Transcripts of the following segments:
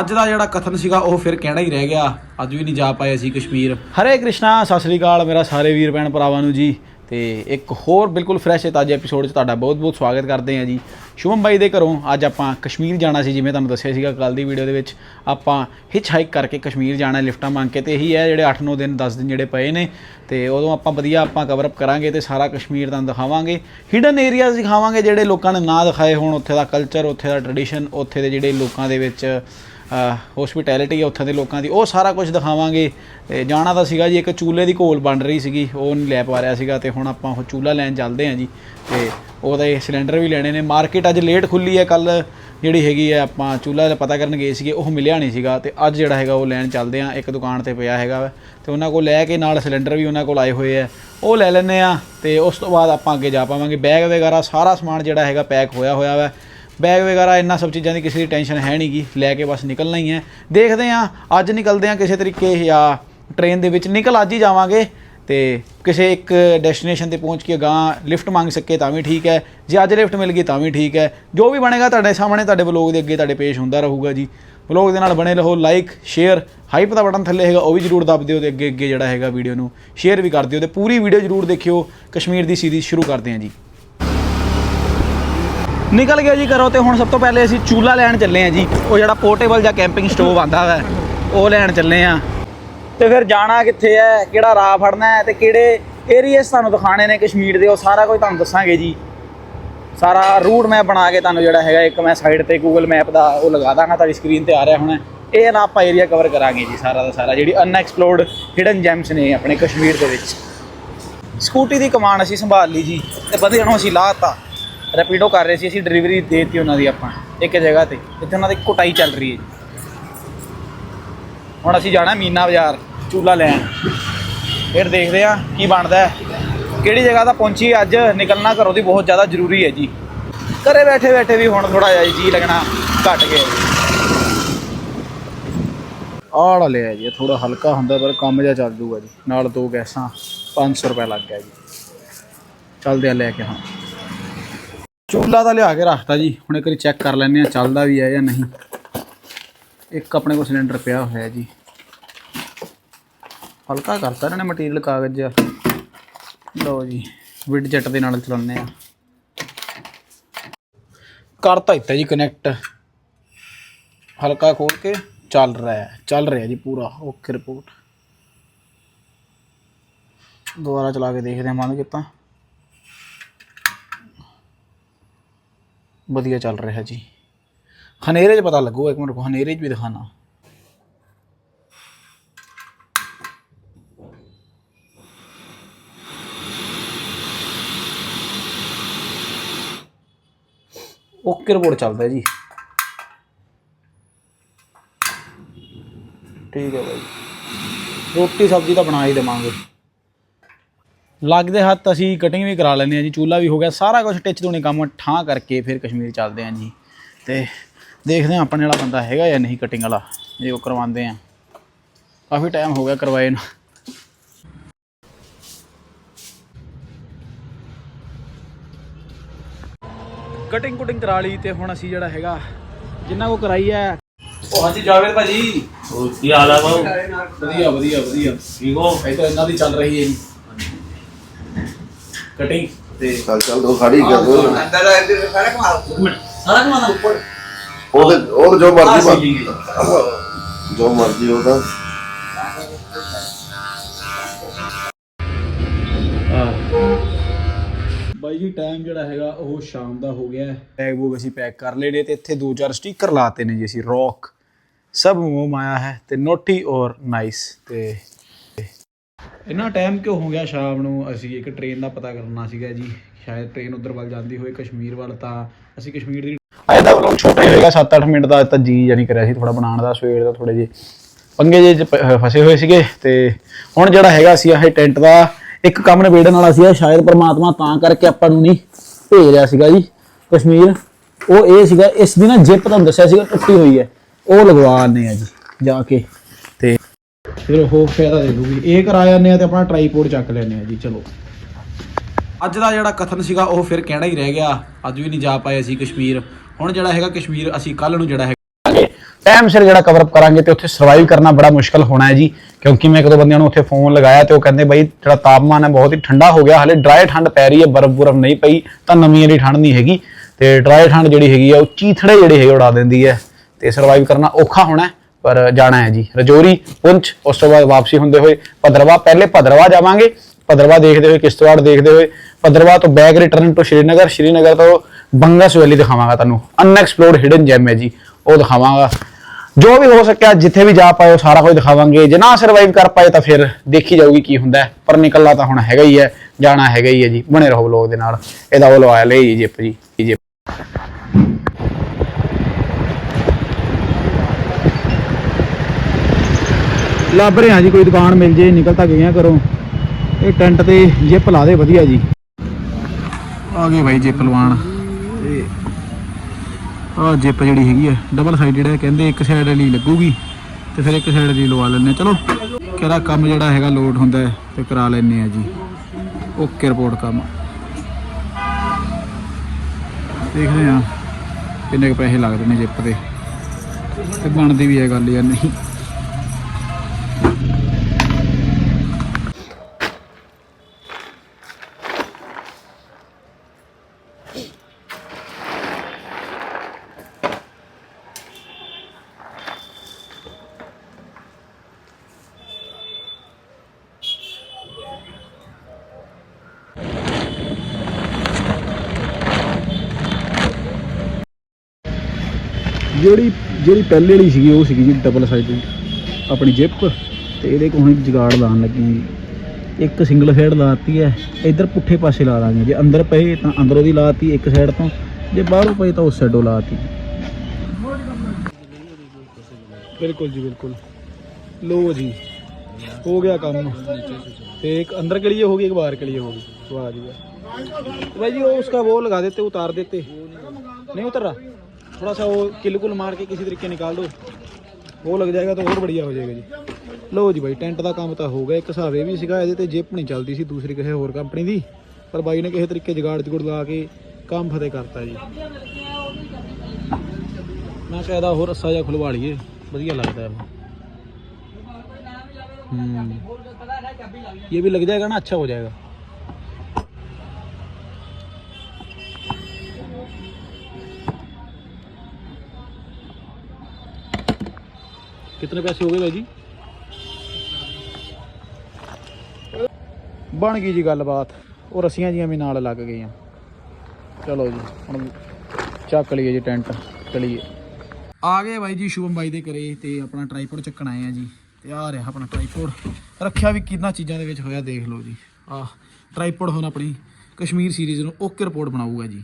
ਅੱਜ ਦਾ ਜਿਹੜਾ ਕਥਨ ਸੀਗਾ, ਉਹ ਫਿਰ ਕਹਿਣਾ ਹੀ ਰਹਿ ਗਿਆ। ਅੱਜ ਵੀ ਨਹੀਂ ਜਾ ਪਾਏ ਅਸੀਂ ਕਸ਼ਮੀਰ। ਹਰੇ ਕ੍ਰਿਸ਼ਨਾ, ਸਤਿ ਸ੍ਰੀ ਅਕਾਲ ਮੇਰਾ ਸਾਰੇ ਵੀਰ ਭੈਣ ਭਰਾਵਾਂ ਨੂੰ ਜੀ। ਤੇ ਇੱਕ ਹੋਰ ਬਿਲਕੁਲ ਫਰੈਸ਼ ਤੇ ਤਾਜ਼ੇ ਐਪੀਸੋਡ 'ਚ ਤੁਹਾਡਾ ਬਹੁਤ-ਬਹੁਤ ਸਵਾਗਤ ਕਰਦੇ ਹਾਂ ਜੀ। ਸ਼ੁਭਮ ਬਾਈ ਦੇ ਘਰੋਂ ਅੱਜ ਆਪਾਂ ਕਸ਼ਮੀਰ ਜਾਣਾ ਸੀ, ਜਿਵੇਂ ਤੁਹਾਨੂੰ ਦੱਸਿਆ ਸੀਗਾ ਕੱਲ ਦੀ ਵੀਡੀਓ ਦੇ ਵਿੱਚ। ਆਪਾਂ ਹਿਚ ਹਾਈਕ ਕਰਕੇ ਕਸ਼ਮੀਰ ਜਾਣਾ, ਲਿਫਟਾਂ ਮੰਗ ਕੇ। ਤੇ ਇਹੀ ਹੈ ਜਿਹੜੇ 8-9 ਦਿਨ 10 ਦਿਨ ਜਿਹੜੇ ਪਏ ਨੇ। ਤੇ ਉਦੋਂ ਆਪਾਂ ਵਧੀਆ ਆਪਾਂ ਕਵਰ ਅਪ ਕਰਾਂਗੇ ਤੇ ਸਾਰਾ ਕਸ਼ਮੀਰ ਤੁਹਾਨੂੰ ਦਿਖਾਵਾਂਗੇ। ਹਿਡਨ ਏਰੀਆਜ਼ ਦਿਖਾਵਾਂਗੇ ਜਿਹੜੇ ਲੋਕਾਂ ਨੇ ਨਾ ਦਿਖਾਏ ਹੋਣ। ਉੱਥੇ ਦਾ ਕਲਚਰ ਉੱਥੇ ਦਾ ਟ੍ਰੈਡੀਸ਼ਨ ਉੱਥੇ ਦੇ ਜਿਹੜੇ ਲੋਕਾਂ ਦੇ ਵਿੱਚ ਹੋਸਪਿਟੈਲਿਟੀ ਹੈ ਉੱਥੋਂ ਦੇ ਲੋਕਾਂ ਦੀ। ਉਹ ਸਾਰਾ ਕੁਝ ਦਿਖਾਵਾਂਗੇ। ਤੇ ਜਾਣਾ ਤਾਂ ਸੀਗਾ ਜੀ, ਇੱਕ ਚੂਲੇ ਦੀ ਘੋਲ ਬਣ ਰਹੀ ਸੀਗੀ। ਉਹ ਨਹੀਂ ਲੈ ਪਾ ਰਿਹਾ ਸੀਗਾ ਤੇ ਹੁਣ ਆਪਾਂ ਉਹ ਚੂਲਾ ਲੈਣ ਚੱਲਦੇ ਹਾਂ ਜੀ। ਤੇ ਉਹਦੇ ਸਿਲੰਡਰ ਵੀ ਲੈਣੇ ਨੇ। ਮਾਰਕੀਟ ਅੱਜ ਲੇਟ ਖੁੱਲੀ ਹੈ। ਕੱਲ ਜਿਹੜੀ ਹੈਗੀ ਹੈ, ਆਪਾਂ ਚੂਲਾ ਦਾ ਪਤਾ ਕਰਨ ਗਏ ਸੀਗੇ, ਉਹ ਮਿਲਿਆ ਨਹੀਂ ਸੀਗਾ। ਤੇ ਅੱਜ ਜਿਹੜਾ ਹੈਗਾ ਉਹ ਲੈਣ ਚੱਲਦੇ ਹਾਂ। ਇੱਕ ਦੁਕਾਨ ਤੇ ਪਿਆ ਹੈਗਾ ਵਾ। ਤੇ ਉਹਨਾਂ ਕੋਲ ਲੈ ਕੇ ਨਾਲ ਸਿਲੰਡਰ ਵੀ ਉਹਨਾਂ ਕੋਲ ਆਏ ਹੋਏ ਆ। ਉਹ ਲੈ ਲੈਣੇ ਆ ਤੇ ਉਸ ਤੋਂ ਬਾਅਦ ਆਪਾਂ ਅੱਗੇ ਜਾ ਪਾਵਾਂਗੇ। ਬੈਗ ਵਗੈਰਾ ਸਾਰਾ ਸਮਾਨ ਜਿਹੜਾ ਹੈਗਾ ਪੈਕ ਹੋਇਆ ਹੋਇਆ ਵਾ। ਬੈਗ ਵਗੈਰਾ, ਇੰਨਾ ਸਭ ਚੀਜ਼ਾਂ ਦੀ ਕਿਸੇ ਦੀ ਟੈਨਸ਼ਨ ਹੈ ਨਹੀਂਗੀ ਲੈ ਕੇ ਬਸ ਨਿਕਲਣਾ ਹੀ ਹੈ। ਦੇਖਦੇ ਆ ਅੱਜ ਨਿਕਲਦੇ ਆ ਕਿਸੇ ਤਰੀਕੇ ਜਾਂ ਟ੍ਰੇਨ ਦੇ ਵਿੱਚ। ਨਿਕਲ ਅੱਜ ਹੀ ਜਾਵਾਂਗੇ ਤੇ ਕਿਸੇ ਇੱਕ ਡੈਸਟੀਨੇਸ਼ਨ ਤੇ ਪਹੁੰਚ ਕੇ ਗਾਂ ਲਿਫਟ ਮੰਗ ਸਕੇ ਤਾਂ ਵੀ ਠੀਕ ਹੈ। ਜੇ ਅੱਜ ਲਿਫਟ ਮਿਲ ਗਈ ਤਾਂ ਵੀ ਠੀਕ ਹੈ। ਜੋ ਵੀ ਬਣੇਗਾ ਤੁਹਾਡੇ ਸਾਹਮਣੇ, ਤੁਹਾਡੇ ਵਲੋਗ ਦੇ ਅੱਗੇ ਤੁਹਾਡੇ ਪੇਸ਼ ਹੁੰਦਾ ਰਹੂਗਾ ਜੀ। ਵਲੋਗ ਦੇ ਨਾਲ ਬਣੇ ਰਹੋ ਲਾਈਕ ਸ਼ੇਅਰ ਹਾਈਪ ਦਾ ਬਟਨ ਥੱਲੇ ਹੈਗਾ, ਉਹ ਵੀ ਜਰੂਰ ਦੱਬ ਦਿਓ ਤੇ ਅੱਗੇ ਅੱਗੇ ਜਿਹੜਾ ਹੈਗਾ ਵੀਡੀਓ ਨੂੰ। ਸ਼ੇਅਰ ਵੀ ਕਰ ਦਿਓ ਤੇ ਪੂਰੀ ਵੀਡੀਓ ਜਰੂਰ ਦੇਖਿਓ। ਕਸ਼ਮੀਰ ਦੀ ਸੀਰੀਜ਼ ਸ਼ੁਰੂ ਕਰਦੇ ਹਾਂ ਜੀ। ਨਿਕਲ ਗਿਆ ਜੀ ਕਰੋ ਤੇ ਹੁਣ ਸਭ ਤੋਂ ਪਹਿਲੇ ਅਸੀਂ ਚੂਲਾ ਲੈਣ ਚੱਲੇ ਆ ਜੀ। ਉਹ ਜਿਹੜਾ ਪੋਰਟੇਬਲ ਜਾਂ ਕੈਂਪਿੰਗ ਸਟੋਵ ਆਂਦਾ ਵਾ, ਉਹ ਲੈਣ ਚੱਲੇ ਆ ਤੇ ਫਿਰ ਜਾਣਾ ਕਿੱਥੇ ਹੈ, ਕਿਹੜਾ ਰਾਹ ਫੜਨਾ ਹੈ ਤੇ ਕਿਹੜੇ ਏਰੀਆਸ ਤੁਹਾਨੂੰ ਦਿਖਾਣੇ ਨੇ ਕਸ਼ਮੀਰ ਦੇ, ਉਹ ਸਾਰਾ ਕੁਝ ਤੁਹਾਨੂੰ ਦੱਸਾਂਗੇ ਜੀ। ਸਾਰਾ ਰੂਟ ਮੈਪ ਬਣਾ ਕੇ ਤੁਹਾਨੂੰ ਜਿਹੜਾ ਹੈਗਾ, ਇੱਕ ਮੈਂ ਸਾਈਡ ਤੇ ਗੂਗਲ ਮੈਪ ਦਾ ਉਹ ਲਗਾ ਦਾਂਗਾ, ਤੁਹਾਡੀ ਸਕਰੀਨ ਤੇ ਆ ਰਿਹਾ ਹੋਣਾ। ਇਹ ਨਾ ਆਪਾਂ ਏਰੀਆ ਕਵਰ ਕਰਾਂਗੇ ਜੀ ਸਾਰਾ ਦਾ ਸਾਰਾ, ਜਿਹੜੀ ਅਨਐਕਸਪਲੋਰਡ ਹਿਡਨ ਜੈਮਸ ਨੇ ਆਪਣੇ ਕਸ਼ਮੀਰ ਦੇ ਵਿੱਚ। ਸਕੂਟੀ ਦੀ ਕਮਾਨ ਅਸੀਂ ਸੰਭਾਲ ਲਈ ਜੀ, ਤੇ ਵਧੀਆ ਨੂੰ ਅਸੀਂ ਲਾਤਾ ਰੈਪੀਡੋ ਕਰ ਰਹੇ ਸੀ, ਅਸੀਂ ਡਿਲੀਵਰੀ ਦੇਤੀ ਉਹਨਾਂ ਦੀ ਆਪਾਂ, ਇੱਕ ਜਗ੍ਹਾ ਤੇ, ਇੱਥੇ ਉਹਨਾਂ ਦੀ ਕੁਟਾਈ ਚੱਲ ਰਹੀ ਹੈ ਜੀ। ਹੁਣ ਅਸੀਂ ਜਾਣਾ ਮੀਨਾ ਬਾਜ਼ਾਰ, ਚੂਲਾ ਲੈਣ। ਫਿਰ ਦੇਖਦੇ ਆ ਕੀ ਬਣਦਾ ਹੈ। ਕਿਹੜੀ ਜਗ੍ਹਾ ਤਾਂ ਪਹੁੰਚੀ ਅੱਜ, ਨਿਕਲਣਾ ਘਰੋਂ ਦੀ ਬਹੁਤ ਜ਼ਿਆਦਾ ਜ਼ਰੂਰੀ ਹੈ ਜੀ। ਘਰੇ ਬੈਠੇ ਬੈਠੇ ਵੀ ਹੁਣ ਥੋੜਾ ਜਿਹਾ ਜੀ ਲੱਗਣਾ ਘਟ ਗਿਆ ਆੜ ਲਿਆ ਜੀ ਥੋੜਾ ਹਲਕਾ ਹੁੰਦਾ, ਪਰ ਕੰਮ ਜਿਹਾ ਚੱਲ ਜੂਗਾ ਜੀ। ਨਾਲ ਦੋ ਗੈਸਾਂ 500 ਰੁਪਏ ਲੱਗ ਗਿਆ ਜੀ। ਚੱਲਦੇ ਆ ਲੈ ਕੇ ਹਾਂ ਚੂਲਾ ਤਾਂ ਲਿਆ ਕੇ ਰੱਖਤਾ ਜੀ। ਹੁਣ ਇੱਕ ਵਾਰੀ ਚੈੱਕ ਕਰ ਲੈਂਦੇ ਆ ਚੱਲਦਾ ਵੀ ਹੈ ਜਾਂ ਨਹੀਂ। ਇੱਕ ਆਪਣੇ ਕੋਲ ਸਿਲੰਡਰ ਪਿਆ ਹੋਇਆ ਜੀ। ਹਲਕਾ ਕਰਤਾ ਇਹਨਾਂ ਨੇ ਮਟੀਰੀਅਲ ਕਾਗਜ਼। ਜਿਹਾ ਲਓ ਜੀ ਵਿਡ ਜੈਟ ਦੇ ਨਾਲ ਚਲਾਉਂਦੇ ਆ ਕਰਤਾ ਦਿੱਤਾ ਜੀ ਕਨੈਕਟ ਹਲਕਾ ਖੋਲ ਕੇ ਚੱਲ ਰਿਹਾ ਹੈ, ਚੱਲ ਰਿਹਾ ਜੀ ਪੂਰਾ। ਓਕੇ ਰਿਪੋਰਟ ਦੁਬਾਰਾ ਚਲਾ ਕੇ ਦੇਖਦੇ ਹਾਂ ਬੰਦ ਕੀਤਾ। ਵਧੀਆ ਚੱਲ ਰਿਹਾ ਜੀ। ਹਨੇਰੇ 'ਚ ਪਤਾ ਲੱਗੂਗਾ, ਇੱਕ ਮਿੰਟ ਰੁਕੋ, ਹਨੇਰੇ 'ਚ ਵੀ ਦਿਖਾਣਾ। ਓਕੇ ਰਿਪੋਰਟ ਚੱਲਦਾ ਜੀ। ਠੀਕ ਹੈ ਬਾਈ। ਰੋਟੀ ਸਬਜ਼ੀ ਤਾਂ ਬਣਾ ਹੀ ਦੇਵਾਂਗੇ। ਲੱਗਦੇ ਹੱਥ ਅਸੀਂ ਕਟਿੰਗ ਵੀ ਕਰਾ ਲੈਂਦੇ ਆ ਜੀ ਚੂਲਾ ਵੀ ਹੋ ਗਿਆ ਸਾਰਾ ਕੁਝ ਟਿਚ ਤੋਂ ਕੰਮ ਠਾਂ ਕਰਕੇ ਫਿਰ ਕਸ਼ਮੀਰ ਚੱਲਦੇ ਆ ਜੀ। ਤੇ ਦੇਖਦੇ ਆ ਆਪਣੇ ਵਾਲਾ ਬੰਦਾ ਹੈਗਾ ਜਾਂ ਨਹੀਂ ਕਟਿੰਗ ਵਾਲਾ ਜੇ ਉਹ ਕਰਵਾਉਂਦੇ ਆ ਕਾਫੀ ਟਾਈਮ ਹੋ ਗਿਆ ਕਰਵਾਏ ਨੂੰ। ਕਟਿੰਗ ਕੁਟਿੰਗ ਕਰਾ ਲਈ ਤੇ ਹੁਣ ਅਸੀਂ ਜਿਹੜਾ ਹੈਗਾ ਜਿੰਨਾ ਕੋ ਕਰਾਈ ਹੈ। ਉਹ ਹਾਂਜੀ ਜਾਵੇਦ ਭਾਜੀ। ਹੋਰ ਕੀ ਹਾਲ ਆ ਬਾਬੂ ਵਧੀਆ ਵਧੀਆ ਵਧੀਆ। ਠੀਕ ਹੋ? ਇਹ ਤਾਂ ਇਹਨਾਂ ਦੀ ਚੱਲ ਰਹੀ ਹੈ ਜੀ। ਕਟਿੰਗ ਤੇ ਚੱਲ ਚੱਲ ਦੋ ਖਾੜੀ ਕਰ ਦੋ ਸਾਰਾ ਕਮਾਣਾ ਉੱਪਰ ਉਹ ਤੇ ਉਹ ਜੋ ਆਹ ਮਰਜ਼ੀ ਸੀਲਿੰਗ ਬਣ- ਜੋ ਮਰਜ਼ੀ ਉਹ ਤਾਂ। ਬਾਈ ਜੀ ਟਾਈਮ ਜਿਹੜਾ ਹੈਗਾ ਉਹ ਸ਼ਾਮ ਦਾ ਹੋ ਗਿਆ ਹੈ। ਬੈਗ ਬੂਗ ਅਸੀਂ ਪੈਕ ਕਰ ਲਏ ਨੇ ਤੇ ਇੱਥੇ ਦੋ ਚਾਰ ਸਟicker ਲਾਤੇ ਨੇ ਜੀ ਅਸੀਂ ਰੌਕ ਸਭ ਮੋਮ ਆਇਆ ਹੈ ਤੇ ਨੋਟੀ ਔਰ ਨਾਈਸ ਤੇ ਇੰਨਾ ਟਾਈਮ ਕਿਉਂ ਹੋ ਗਿਆ ਸ਼ਾਮ ਨੂੰ? ਅਸੀਂ ਇੱਕ ਟ੍ਰੇਨ ਦਾ ਪਤਾ ਕਰਨਾ ਸੀਗਾ ਜੀ। ਸ਼ਾਇਦ ਟ੍ਰੇਨ ਉਧਰ ਵੱਲ ਜਾਂਦੀ ਹੋਵੇ ਕਸ਼ਮੀਰ ਵੱਲ ਤਾਂ ਅਸੀਂ ਕਸ਼ਮੀਰ ਦੀ ਅੱਜ ਦਾ ਵਲੌਗ ਛੋਟਾ ਹੀ ਹੋਏਗਾ। 7-8 ਮਿੰਟ ਦਾ ਤਾਂ ਜੀ ਜਾਨੀ ਕਰਿਆ ਸੀ ਥੋੜਾ ਬਣਾਉਣ ਦਾ ਸਵੇਰ ਦਾ ਥੋੜੇ ਜੇ ਪੰਗੇ ਜੇ ਫਸੇ ਹੋਏ ਸੀਗੇ। ਤੇ ਹੁਣ ਜਿਹੜਾ ਹੈਗਾ ਸੀ ਇਹ ਟੈਂਟ ਦਾ ਇੱਕ ਕੰਮ ਨਿਬੇੜਨ ਵਾਲਾ ਸੀ ਸ਼ਾਇਦ ਪ੍ਰਮਾਤਮਾ ਤਾਂ ਕਰਕੇ ਆਪਾਂ ਨੂੰ ਨਹੀਂ ਭੇਜ ਰਿਹਾ ਸੀਗਾ ਜੀ ਕਸ਼ਮੀਰ। ਉਹ ਇਹ ਸੀਗਾ ਇਸ ਦੀ ਨਾ ਜਿਪ ਤੁਹਾਨੂੰ ਦੱਸਿਆ ਸੀਗਾ ਟੁੱਟੀ ਹੋਈ ਹੈ। ਉਹ ਲਗਵਾ ਆਨੇ ਆ ਜੀ ਜਾ ਕੇ। ਫਿਰ ਉਹ ਫਾਇਦਾ ਦੇ ਦੂਗੀ। ਇਹ ਕਰਾ ਜਾਂਦੇ ਆ ਤੇ ਆਪਣਾ ਟ੍ਰਾਈਪੋਡ ਚੱਕ ਲੈਨੇ ਆ ਜੀ ਚਲੋ। ਅੱਜ ਦਾ ਜਿਹੜਾ ਕਥਨ ਸੀਗਾ ਉਹ ਫਿਰ ਕਹਿਣਾ ਹੀ ਰਹਿ ਗਿਆ। ਅੱਜ ਵੀ ਨਹੀਂ ਜਾ ਪਾਏ ਅਸੀਂ ਕਸ਼ਮੀਰ। ਹੁਣ ਜਿਹੜਾ ਹੈਗਾ ਕਸ਼ਮੀਰ ਅਸੀਂ ਕੱਲ ਨੂੰ ਜਿਹੜਾ ਹੈਗਾ ਟਾਈਮ ਸਿਰ ਜਿਹੜਾ ਕਵਰ ਅਪ ਕਰਾਂਗੇ ਤੇ ਉੱਥੇ ਸਰਵਾਈਵ ਕਰਨਾ ਬੜਾ ਮੁਸ਼ਕਲ ਹੋਣਾ ਹੈ ਜੀ। ਕਿਉਂਕਿ ਮੈਂ ਇੱਕ ਦੋ ਬੰਦਿਆਂ ਨੂੰ ਉੱਥੇ ਫੋਨ ਲਗਾਇਆ ਤੇ ਉਹ ਕਹਿੰਦੇ ਬਾਈ ਜਿਹੜਾ ਤਾਪਮਾਨ ਹੈ ਬਹੁਤ ਹੀ ਠੰਡਾ ਹੋ ਗਿਆ। ਹਲੇ ਡਰਾਈ ਠੰਡ ਪੈ ਰਹੀ ਹੈ ਬਰਫ਼ ਬੁਰਫ ਨਹੀਂ ਪਈ ਤਾਂ ਨਵੀਂ ਵਾਲੀ ਠੰਡ ਨਹੀਂ ਹੈਗੀ। ਤੇ ਡਰਾਈ ਠੰਡ ਜਿਹੜੀ ਹੈਗੀ ਆ ਉਹ ਚੀਥੜੇ ਜਿਹੜੇ ਹੈਗੇ ਉਡਾ ਦਿੰਦੀ ਹੈ। ਤੇ ਸਰਵਾਈਵ ਕਰਨਾ ਔਖਾ ਹੋਣਾ ਹੈ, ਪਰ ਜਾਣਾ ਹੈ ਜੀ। ਰਜੌਰੀ, ਪੁੰਛ, ਉਸ ਤੋਂ ਬਾਅਦ ਵਾਪਸੀ ਹੁੰਦੇ ਹੋਏ ਭਦਰਵਾ, ਪਹਿਲੇ ਭਦਰਵਾ ਜਾਵਾਂਗੇ। ਭਦਰਵਾ ਦੇਖਦੇ ਹੋਏ ਕਿਸ਼ਤਵਾੜ ਦੇਖਦੇ ਹੋਏ ਭਦਰਵਾ ਤੋਂ back return to Srinagar Srinagar ਤੋਂ ਬੰਗਸ ਵੈਲੀ ਦਿਖਾਵਾਂਗਾ ਤੁਹਾਨੂੰ। ਅਨਐਕਸਪਲੋਰਡ ਹਿਡਨ ਜੈਮ ਹੈ ਜੀ, ਉਹ ਦਿਖਾਵਾਂਗਾ। ਜੋ ਵੀ ਹੋ ਸਕਿਆ, ਜਿੱਥੇ ਵੀ ਜਾ ਪਾਏ ਸਾਰਾ ਕੁਝ ਦਿਖਾਵਾਂਗੇ। ਜੇ ਨਾ ਸਰਵਾਈਵ ਕਰ ਪਾਏ ਤਾਂ ਫਿਰ ਦੇਖੀ ਜਾਊਗੀ ਕੀ ਹੁੰਦਾ ਪਰ ਨਿਕਲਣਾ ਤਾਂ ਹੁਣ ਹੈਗਾ ਹੀ ਹੈ, ਜਾਣਾ ਹੈਗਾ ਹੀ ਹੈ ਜੀ। ਬਣੇ ਰਹੋ ਵਲੋਗ ਦੇ ਨਾਲ। ਇਹਦਾ ਉਹ ਲਵਾਇਆ ਲਈ ਜਿਪ ਜੀ ਇਹ ਜਿਪ। ਲੱਭ ਰਹੇ ਹਾਂ ਜੀ, ਕੋਈ ਦੁਕਾਨ ਮਿਲ ਜੇ, ਨਿਕਲ ਤਾਂ ਗਈਆਂ ਕਰੋ ਇਹ ਟੈਂਟ ਤੇ ਜਿਪ ਲਾ ਦੇ ਵਧੀਆ ਜੀ। ਆ ਗਏ ਬਾਈ ਜਿਪ ਲਵਾਣ ਤੇ ਆ ਜਿਪ ਜਿਹੜੀ ਹੈਗੀ ਹੈ ਡਬਲ ਸਾਈਡਡ ਹੈ ਕਹਿੰਦੇ ਇੱਕ ਸਾਈਡ ਲਈ ਲੱਗੂਗੀ, ਤੇ ਫਿਰ ਇੱਕ ਸਾਈਡ ਦੀ ਲਵਾ ਲੈਣੇ ਚਲੋ, ਕਿਹੜਾ ਕੰਮ ਜਿਹੜਾ ਹੈਗਾ, ਲੋਡ ਹੁੰਦਾ ਤੇ ਕਰਾ ਲੈਣੇ ਆ ਜੀ। ਓਕੇ ਰਿਪੋਰਟ ਕੰਮ। ਦੇਖਦੇ ਆ ਕਿੰਨੇ ਕੁ ਪੈਸੇ ਲੱਗਦੇ ਨੇ ਜਿਪ ਤੇ ਤੇ ਬਣਦੀ ਵੀ ਹੈ ਗੱਲ ਜਾਂ ਨਹੀਂ। ਜਿਹੜੀ ਜਿਹੜੀ ਪਹਿਲੇ ਵਾਲੀ ਸੀਗੀ, ਉਹ ਸੀਗੀ ਜੀ ਡਬਲ ਸਾਈਡਡ ਆਪਣੀ ਜਿਪ ਤੇ ਇਹਦੇ ਕੋਲ ਹੁਣ ਜਗਾੜ ਲਾਣ ਲੱਗੇ ਇੱਕ ਸਿੰਗਲ ਸਾਈਡ ਲਾਤੀ ਹੈ, ਇਧਰ ਪੁੱਠੇ ਪਾਸੇ ਲਾ ਦਾਂਗੇ। ਜੇ ਅੰਦਰ ਪਏ ਤਾਂ ਅੰਦਰੋਂ ਦੀ ਲਾਤੀ ਇੱਕ ਸਾਈਡ ਤੋਂ, ਜੇ ਬਾਹਰੋਂ ਪਏ ਤਾਂ ਉਸ ਸਾਈਡੋਂ ਲਾਤੀ। ਬਿਲਕੁਲ ਜੀ, ਬਿਲਕੁਲ। ਲੋ ਜੀ, ਹੋ ਗਿਆ ਕੰਮ। ਤੇ ਇੱਕ ਅੰਦਰ के लिए होगी एक बाहर के लिए होगी वाह जी भाई जी वो उसका वो लगा देते उतार देते नहीं उतर थोड़ा सा वो किल कुल मार के किसी तरीके निकाल दो वो लग जाएगा तो और बढ़िया हो जाएगा जी ਲੋ ਜੀ ਬਾਈ ਟੈਂਟ ਦਾ ਕੰਮ ਤਾਂ ਹੋ ਗਿਆ ਇੱਕ ਹਿਸਾਬ ਇਹ ਵੀ ਸੀਗਾ ਇਹਦੇ ਤੇ ਜਿਪ ਨਹੀਂ ਚੱਲਦੀ ਸੀ ਦੂਸਰੀ ਕਿਸੇ ਹੋਰ ਕੰਪਨੀ ਦੀ ਪਰ ਬਾਈ ਨੇ ਕਿਸੇ ਤਰੀਕੇ ਜਗਾੜ ਜਗੁੜ ਲਾ ਕੇ ਕੰਮ ਫਤਿਹ ਕਰਤਾ ਜੀ ਮੈਂ ਕਹਿੰਦਾ ਹੋਰ ਰੱਸਾ ਜਿਹਾ ਖੁਲਵਾ ਲਈਏ ਵਧੀਆ ਲੱਗਦਾ ਹੈ हम्म ये भी लग जाएगा ना अच्छा हो जाएगा कितने पैसे हो गए भाई जी ਬਣ ਗਈ ਜੀ ਗੱਲਬਾਤ ਉਹ ਰਸੀਆਂ ਜੀਆਂ ਵੀ ਨਾਲ ਲੱਗ ਗਈਆਂ ਚਲੋ ਜੀ ਹੁਣ ਚੱਕ ਲਈਏ ਜੀ ਟੈਂਟ ਚਲੀਏ ਆ ਗਏ ਬਾਈ ਜੀ ਸ਼ੁਭਮ ਬਾਈ ਦੇ ਘਰੇ ਤੇ ਆਪਣਾ ਟ੍ਰਾਈਪੋਡ ਚੱਕਣ ਆਏ ਆ ਜੀ ਤੇ ਆ ਰਿਹਾ ਆਪਣਾ ਟ੍ਰਾਈਪੋਡ ਰੱਖਿਆ ਵੀ ਕਿੰਨਾ ਚੀਜ਼ਾਂ ਦੇ ਵਿੱਚ ਹੋਇਆ ਦੇਖ ਲਓ ਜੀ ਆਹ ਟ੍ਰਾਈਪੋਡ ਹੁਣ ਆਪਣੀ ਕਸ਼ਮੀਰ ਸੀਰੀਜ਼ ਨੂੰ ਓਕੇ ਰਿਪੋਰਟ ਬਣਾਊਗਾ ਜੀ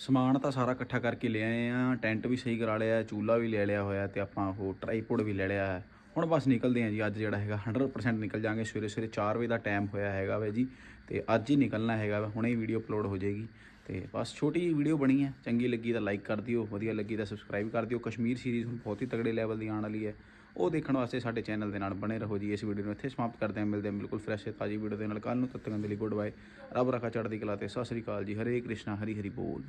ਸਮਾਨ ਤਾਂ ਸਾਰਾ ਇਕੱਠਾ ਕਰਕੇ ਲੈ ਆਏ ਆ, ਟੈਂਟ ਵੀ ਸਹੀ ਕਰਾ ਲਿਆ, ਚੂਲਾ ਵੀ ਲੈ ਲਿਆ ਹੋਇਆ ਤੇ ਆਪਾਂ ਉਹ ਟ੍ਰਾਈਪੋਡ ਵੀ ਲੈ ਲਿਆ ਹੈ। ਹੁਣ ਬਸ ਨਿਕਲਦੇ ਆ ਜੀ, ਅੱਜ ਜਿਹੜਾ ਹੈਗਾ 100% ਨਿਕਲ ਜਾਾਂਗੇ, ਸਵੇਰੇ ਸਵੇਰੇ 4 ਵਜੇ ਦਾ ਟਾਈਮ ਹੋਇਆ ਹੈਗਾ ਵੇ ਜੀ, ਤੇ ਅੱਜ ਹੀ ਨਿਕਲਣਾ ਹੈਗਾ ਵਾ, ਹੁਣੇ ਵੀਡੀਓ ਅਪਲੋਡ ਹੋ ਜਾਏਗੀ। ਤੇ ਬਸ ਛੋਟੀ ਜਿਹੀ ਵੀਡੀਓ ਬਣੀ ਹੈ, ਚੰਗੀ ਲੱਗੀ ਤਾਂ ਲਾਈਕ ਕਰ ਦਿਓ, ਵਧੀਆ ਲੱਗੀ ਤਾਂ ਸਬਸਕ੍ਰਾਈਬ ਕਰ ਦਿਓ। ਕਸ਼ਮੀਰ ਸੀਰੀਜ਼ ਹੁਣ ਬਹੁਤ ਹੀ ਤਗੜੇ ਲੈਵਲ ਦੀ ਆਉਣ ਵਾਲੀ ਹੈ। ਉਹ ਦੇਖਣ ਵਾਸਤੇ ਸਾਡੇ ਚੈਨਲ ਦੇ ਨਾਲ ਬਣੇ ਰਹੋ ਜੀ, ਇਸ ਵੀਡੀਓ ਨੂੰ ਇੱਥੇ ਸਮਾਪਤ ਕਰਦੇ ਹਾਂ, ਮਿਲਦੇ ਹਾਂ ਬਿਲਕੁਲ ਫਰੈਸ਼ ਤੇ ਤਾਜ਼ੀ ਵੀਡੀਓ ਦੇ ਨਾਲ। ਕੱਲ ਨੂੰ ਤੱਕ ਦੇ ਲਈ ਗੁੱਡ ਬਾਏ ਰੱਬ ਰੱਖਾ ਚੜ੍ਹਦੀ ਕਲਾ ਤੇ, ਸਤਿ ਸ੍ਰੀ ਅਕਾਲ ਜੀ, ਹਰੇ ਕ੍ਰਿਸ਼ਨਾ, ਹਰੀ ਹਰੀ ਬੋਲ।